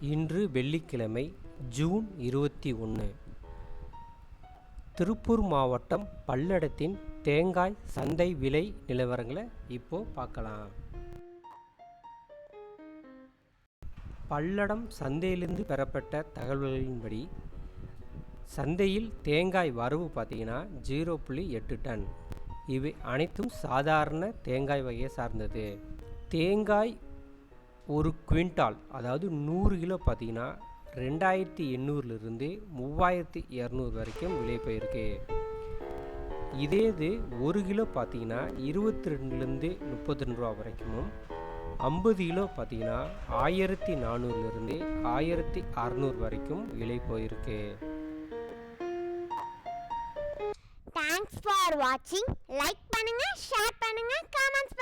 இன்று வெள்ளிக்கிழமை ஜூன் இருபத்தி ஒன்று. திருப்பூர் மாவட்டம் பல்லடத்தின் தேங்காய் சந்தை விலை நிலவரங்களை இப்போ பார்க்கலாம். பல்லடம் சந்தையிலிருந்து பெறப்பட்ட தகவல்களின்படி சந்தையில் தேங்காய் வரவு பார்த்தீங்கன்னா ஜீரோ புள்ளி எட்டு டன். இவை அனைத்தும் சாதாரண தேங்காய் வகையை சார்ந்தது. தேங்காய் ஒரு குவிண்டால் அதாவது நூறு கிலோ பார்த்தீங்கன்னா ரெண்டாயிரத்தி எண்ணூறுலேருந்து மூவாயிரத்தி இரநூறு வரைக்கும் விலை போயிருக்கு. இதே இது ஒரு கிலோ பார்த்தீங்கன்னா இருபத்தி ரெண்டுலேருந்து முப்பத்தி ரெண்டு ரூபா வரைக்கும் ஐம்பது கிலோ பார்த்தீங்கன்னா ஆயிரத்தி நானூறுலேருந்து ஆயிரத்தி அறநூறு வரைக்கும் விலை போயிருக்கு. தேங்க்ஸ் ஃபார் வாட்சிங் லைக் பண்ணுங்கள் ஷேர் பண்ணுங்கள் கமெண்ட்ஸ்